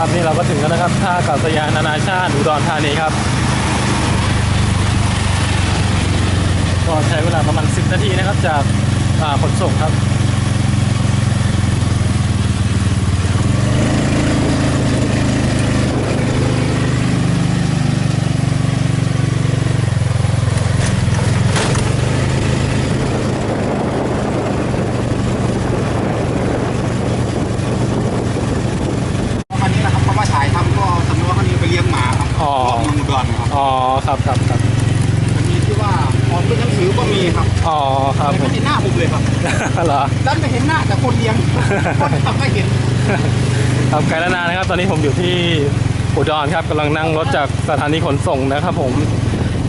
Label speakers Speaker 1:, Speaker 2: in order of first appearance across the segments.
Speaker 1: ครับนี่เราก็ถึงแล้วนะครับท่าอากาศยานนานาชาติอุดรธานีครับก็ใช้เวลาประมาณ 10 นาทีนะครับ จากขนส่งครับ
Speaker 2: คันนี้นะครับเพราะว่าถ่ายทำก็สำนวนคันนี้ไปเลี้ยงหมาครับ
Speaker 1: อ๋อ
Speaker 2: รอบเมืองอุดรครับ
Speaker 1: อ๋อครับครับครับ
Speaker 2: มันมีที่ว่าออกเป็นหนังสือก็มีครับ
Speaker 1: อ๋อ ครับ
Speaker 2: แต่
Speaker 1: ผ
Speaker 2: ไม่
Speaker 1: ม
Speaker 2: เห็นหน้าผมเลยครับ
Speaker 1: เหรอ
Speaker 2: ดันไปเห็นหน้าแต่คนเลี้ยงคนทำไม่เห็น
Speaker 1: ครับไกลแล้วนานนะครับ ตอนนี้ผมอยู่ที่อุดรครับกำลังนั่งรถจากสถานีขนส่งนะครับ ผม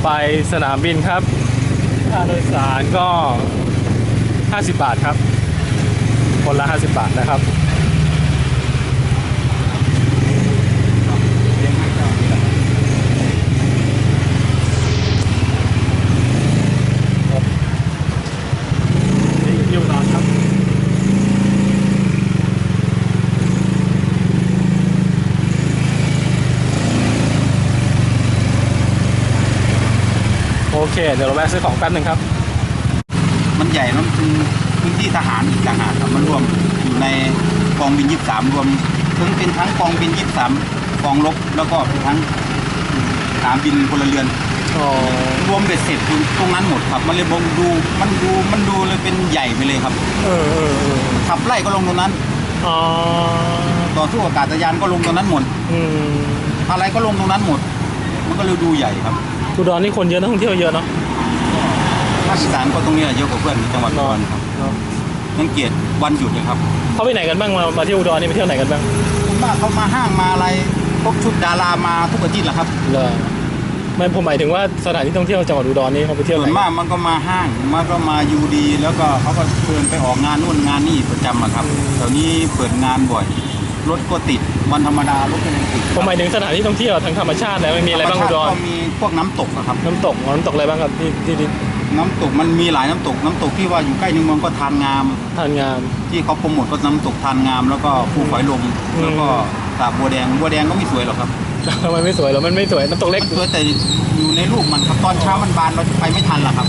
Speaker 1: ไปสนามบินครับค่าโดยสารก็ 50 บาทครับ คนละ 50 บาทนะครับ
Speaker 2: เลี้ยงให้เจ้านี่แหละ
Speaker 1: นี่อยู่ที่อุดรครับ โอ เคเดี๋ยวเราแวะซื้อของแป๊บหนึ่งครับ
Speaker 2: มันใหญ่เนอะมันเป็นพื้นที่ทหารอีกต่างหากครับมันรวมอยู่ในกองบิน23รวมทั้งเป็นทั้งกองบิน23กองรบแล้วก็เป็นทั้งสนามบินพลเรือน
Speaker 1: อ๋อ
Speaker 2: รวมเบ็ดเสร็จตรงนั้นหมดครับ มันเลยมองดูมันดูมันดูเลยเป็นใหญ่ไปเลยครับ
Speaker 1: เออเออเออ
Speaker 2: ขับไล่ก็ลงตรงนั้น
Speaker 1: อ๋อ
Speaker 2: ต่อสู้อากาศยานก็ลงตรงนั้นหมด
Speaker 1: อืม
Speaker 2: อะไรก็ลงตรงนั้นหมด มันก็เลยดูใหญ่ครับ
Speaker 1: อุดรนี่คนเยอะนักท่องเที่ยวเยอะเนาะ
Speaker 2: ภาคอีสานก็ตรงนี้เยอะกว่าเพื่อนจังหวัดอุดรครับ
Speaker 1: เนาะ
Speaker 2: สังเกตวันหยุดเลยครับ
Speaker 1: เขาไปไหนกันบ้างมามาเที่ยวอุดรนี่ไปเที่ยวไหนกันบ้าง
Speaker 2: ผมว่าเขามาห้างมาอะไรพวกชุดดารามาทุกอาทิตย์แหละครับ
Speaker 1: เลยไม่ผมหมายถึงว่าสถานที่ท่องเที่ยวจังหวัดอุดรนี่เขาไปเที่ยว
Speaker 2: ส่
Speaker 1: ไห
Speaker 2: วนนมากมันก็มาห้างมันก็มายูดี แล้วก็เขาก็เชิญไปออกงานนู่นงานนี่ประจำอะครับแถวนี้เปิดงานบ่อยรถก็ติด วันธรรมดารถก็ยังติด
Speaker 1: ผมหมายถึงสถานที่ท่องเที่ยวทางธรรมชาติแล้วไม่มีอะไรบ้างอุดร
Speaker 2: ก็มีพวกน้ำตกอะครับ
Speaker 1: น้ำตกอ๋อน้ำตกอะไรบ้างครับที่ที่ที่
Speaker 2: น้ำตกมันมีหลายน้ำตก น้ำตกที่ว่าอยู่ใกล้ในเมืองก็ทานงาม
Speaker 1: ทานงาม
Speaker 2: ที่เขาโปรโมทก็น้ำตกทานงาม แล้วก็ภูฝอยลม
Speaker 1: อืม
Speaker 2: แล้วก็สาบัวแดงบัวแดงก็ไม่สวยหรอกครับ
Speaker 1: ทำไมไม่สวยเหรอมันไม่สวยน้ำตกเล็ก
Speaker 2: สวยแต่อยู่ในรูปมันครับตอนเช้ามันบานเราจะไปไม่ทันหรอกครับ
Speaker 1: อ๋อ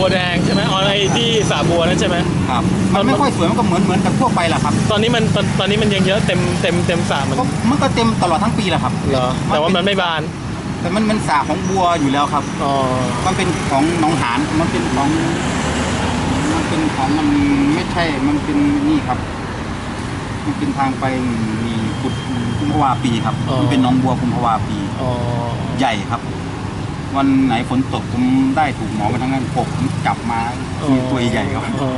Speaker 1: บัวแดงใช่ไหมอ๋อไอ้ที่สาบัวนั่นใช่ไหม
Speaker 2: ครับมันไม่ค่อยสวยมันก็เหมือนเหมือนกับทั่วไปแหละครับ
Speaker 1: ตอนนี้มันตอนตอนนี้มันยังเยอะเต็มเต็มเต็มสระมัน
Speaker 2: ก็มันก็เต็มตลอดทั้งปีแหละครับ
Speaker 1: เหรอแต่ว่ามันไม่บาน
Speaker 2: แต่มันเป็นสาของบัวอยู่แล้วครับ
Speaker 1: อ๋อ
Speaker 2: มันเป็นของหนองหานมันเป็นของมันเป็นของมันไม่ใช่มันเป็นนี่ครับ มันเป็นทางไปมีกุดกุมภาวาปีครับมันเป็นหนองบัวกุมภาวาปี
Speaker 1: อ๋อ
Speaker 2: ใหญ่ครับ วันไหนฝนตกผมได้ถูกหมอมาทั้งนั้นกบผมจับมามีตัวใหญ่ครับ
Speaker 1: อ๋อ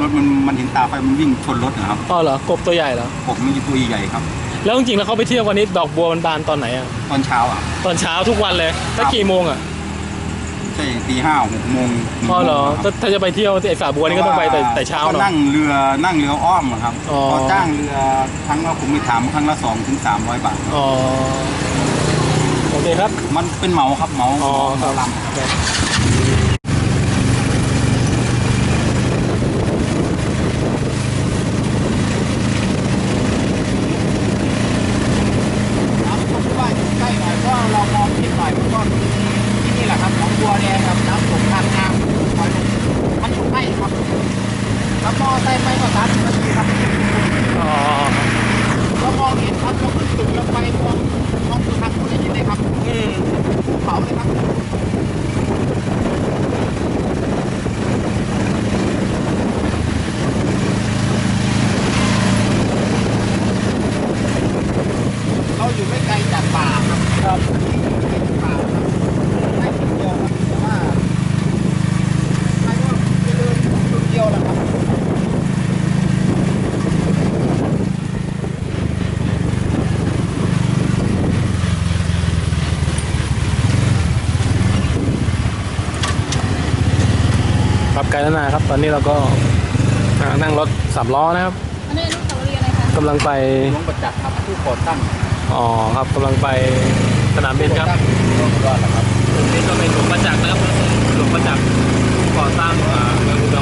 Speaker 2: รถมันมันเห็นตาไฟมันวิ่งชนรถนะครับ
Speaker 1: อ๋อเหรอกบตัวใหญ่เหรอก
Speaker 2: บมันมีตัวใหญ่ครับ
Speaker 1: แล้วจริงๆแล้วเขาไปเที่ยววันนี้ดอกบัวมันบานตอนไหนอะ
Speaker 2: ตอนเช้าอะ
Speaker 1: ตอนเช้าทุกวันเลยถ้ากี่โมงอะ
Speaker 2: ใช่ตีห้าหกโมงนึ่ง
Speaker 1: อ๋อเหรอ
Speaker 2: โมงค
Speaker 1: ถ้า
Speaker 2: บ
Speaker 1: ถ้าจะไปเที่ยวไอ้สาบัวนี่ก็ต้องไปแต่แต่เช้า
Speaker 2: ก็
Speaker 1: เนาะ
Speaker 2: นั่งเรือนั่งเรืออ้อมอะครับ
Speaker 1: อ๋อ
Speaker 2: พอจ้างเรือครั้งละผมไปถามครั้งละสองถึงสามร้อยบาท
Speaker 1: อ๋อ โอเคครับ
Speaker 2: มันเป็นเหมาครับเหมา
Speaker 1: อ๋อ
Speaker 2: เห
Speaker 1: ครั
Speaker 2: มา
Speaker 1: บ
Speaker 2: ลำน้ำตกว่าอยู่ใกล้หน่อยก็เรามองเห็นหน่อยมันก็มีที่นี่แหละครับหนองบัวแดงครับน้ำตกทางน้ำคอยลงมันอยู่ใกล้ครับแล้วมอไซค์ไปก็สามสิบนาทีครับ
Speaker 1: อ๋อ
Speaker 2: เรามองเห็นครับเราขึ้นตึกเราไปมองมองดูทางคุณได้ยินไหมครับ
Speaker 1: อืม
Speaker 2: ภูเขาเลยครับเราอยู่ไม่ไกลจากป่าครับ
Speaker 1: ครับ
Speaker 2: ป่าครับไม่ถึงเดียวครับแต่ว่าใครว่าจะเดินจุดเดียวนะครับ
Speaker 1: ครับไกลแล้วนะครับ ตอนนี้เราก็อ่านั่งรถสามล้อนะครับ
Speaker 3: อันนี้อนุสาวรีย์อะไรคะ
Speaker 1: กำลังไป
Speaker 2: หลวงประจักษ์ครับผู้ก่อตั้ง
Speaker 1: อ๋อครับกำลังไปสนามบินครับ
Speaker 2: หลวงประจักษ์ครับ
Speaker 1: นี่ก็เป็นหลวงประจักษ์นะครับหลวงประจักษ์ก่อสร้างอ่าเมืองอุดร